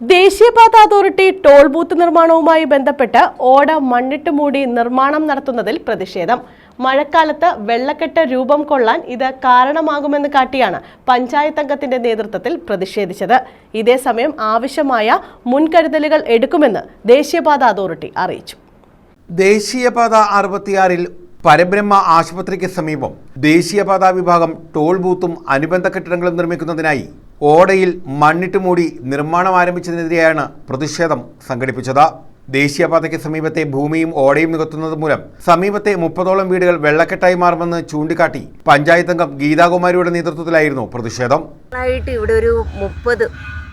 ദേശീയപാത authority toll booth നിർമ്മാണവുമായി ബന്ധപ്പെട്ട് ഓട മണ്ണിട്ട് മൂടി നിർമ്മാണം നടത്തുന്നതിൽ പ്രതിഷേധം. മഴക്കാലത്ത് വെള്ളക്കെട്ട് രൂപം കൊള്ളാൻ ഇത് കാരണമാകുമെന്ന് കാട്ടിയാണ് പഞ്ചായത്ത് അംഗത്തിന്റെ നേതൃത്വത്തിൽ പ്രതിഷേധിച്ചത്. ഇതേസമയം ആവശ്യമായ മുൻകരുതലുകൾ എടുക്കുമെന്ന് ദേശീയപാത അതോറിറ്റി അറിയിച്ചു. ദേശീയപാത അറുപത്തിയാറിൽ പരബ്രഹ്മ ആശുപത്രിക്ക് സമീപം ദേശീയപാത വിഭാഗം ടോൾ ബൂത്തും അനുബന്ധ കെട്ടിടങ്ങളും നിർമ്മിക്കുന്നതിനായി ഓടയിൽ മണ്ണിട്ട് മൂടി നിർമ്മാണം ആരംഭിച്ചതിനെതിരെയാണ് പ്രതിഷേധം സംഘടിപ്പിച്ചത്. ദേശീയപാതയ്ക്ക് സമീപത്തെ ഭൂമിയും ഓടയും നികത്തുന്നത് മൂലം സമീപത്തെ മുപ്പതോളം വീടുകൾ വെള്ളക്കെട്ടായി മാറുമെന്ന് ചൂണ്ടിക്കാട്ടി പഞ്ചായത്ത് അംഗം ഗീതാകുമാരിയുടെ നേതൃത്വത്തിലായിരുന്നു പ്രതിഷേധം. ഇവിടെ ഒരു മുപ്പത്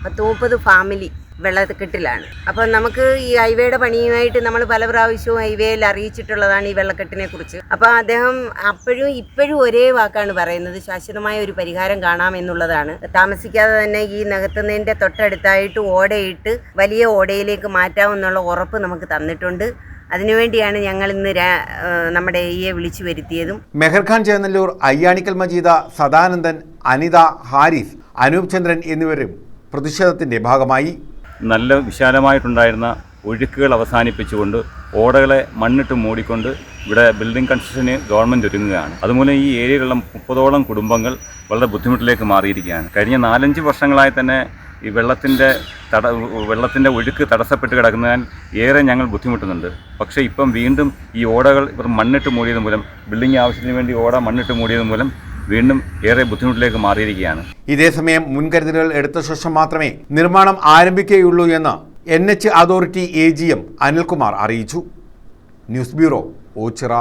പത്ത് മുപ്പത് ഫാമിലി വെള്ളക്കെട്ടിലാണ്. അപ്പം നമുക്ക് ഈ ഹൈവേയുടെ പണിയുമായിട്ട് നമ്മൾ പല പ്രാവശ്യവും ഹൈവേയിൽ അറിയിച്ചിട്ടുള്ളതാണ് ഈ വെള്ളക്കെട്ടിനെ കുറിച്ച് അപ്പം അദ്ദേഹം അപ്പോഴും ഇപ്പോഴും ഒരേ വാക്കാണ് പറയുന്നത് ശാശ്വതമായ ഒരു പരിഹാരം കാണാമെന്നുള്ളതാണ് താമസിക്കാതെ തന്നെ ഈ നികത്തുന്നതിന്റെ തൊട്ടടുത്തായിട്ട് ഓടയിട്ട് വലിയ ഓടയിലേക്ക് മാറ്റാമെന്നുള്ള ഉറപ്പ് നമുക്ക് തന്നിട്ടുണ്ട്. അതിനുവേണ്ടിയാണ് ഞങ്ങൾ ഇന്ന് നമ്മുടെ എയെ വിളിച്ചു വരുത്തിയതും. മെഹർഖാൻ ചേന്നല്ലൂർ അയ്യാണിക്കൽ മജീദ സദാനന്ദൻ അനിത ഹാരിസ് അനൂപ് ചന്ദ്രൻ എന്നിവരും പ്രതിഷേധത്തിന്റെ ഭാഗമായി നല്ല വിശാലമായിട്ടുണ്ടായിരുന്ന ഒഴുക്കുകൾ അവസാനിപ്പിച്ചുകൊണ്ട് ഓടകളെ മണ്ണിട്ട് മൂടിക്കൊണ്ട് ഇവിടെ ബിൽഡിംഗ് കൺസ്ട്രക്ഷന് ഗവൺമെന്റ് ഒരുങ്ങുകയാണ്. അതുമൂലം ഈ ഏരിയയിലുള്ള മുപ്പതോളം കുടുംബങ്ങൾ വളരെ ബുദ്ധിമുട്ടിലേക്ക് മാറിയിരിക്കുകയാണ്. കഴിഞ്ഞ നാലഞ്ച് വർഷങ്ങളായി തന്നെ ഈ വെള്ളത്തിന്റെ തട വെള്ളത്തിന്റെ ഒഴുക്ക് തടസ്സപ്പെട്ട് കിടക്കുന്നതിനാൽ ഏറെ ഞങ്ങൾ ബുദ്ധിമുട്ടുന്നുണ്ട്. പക്ഷേ ഇപ്പം വീണ്ടും ഈ ഓടകൾ ഇവർ മണ്ണിട്ട് മൂടിയത് മൂലം ബിൽഡിംഗ് ആവശ്യത്തിന് വേണ്ടി ഓട മണ്ണിട്ട് മൂടിയത് മൂലം വീണ്ടും ഏറെ ബുദ്ധിമുട്ടിലേക്ക് മാറിയിരിക്കുകയാണ്. ഇതേസമയം മുൻകരുതലുകൾ എടുത്ത ശേഷം മാത്രമേ നിർമ്മാണം ആരംഭിക്കുകയുള്ളൂ എന്ന് N H authority A G M Anilkumar അറിയിച്ചു. News bureau Ochira.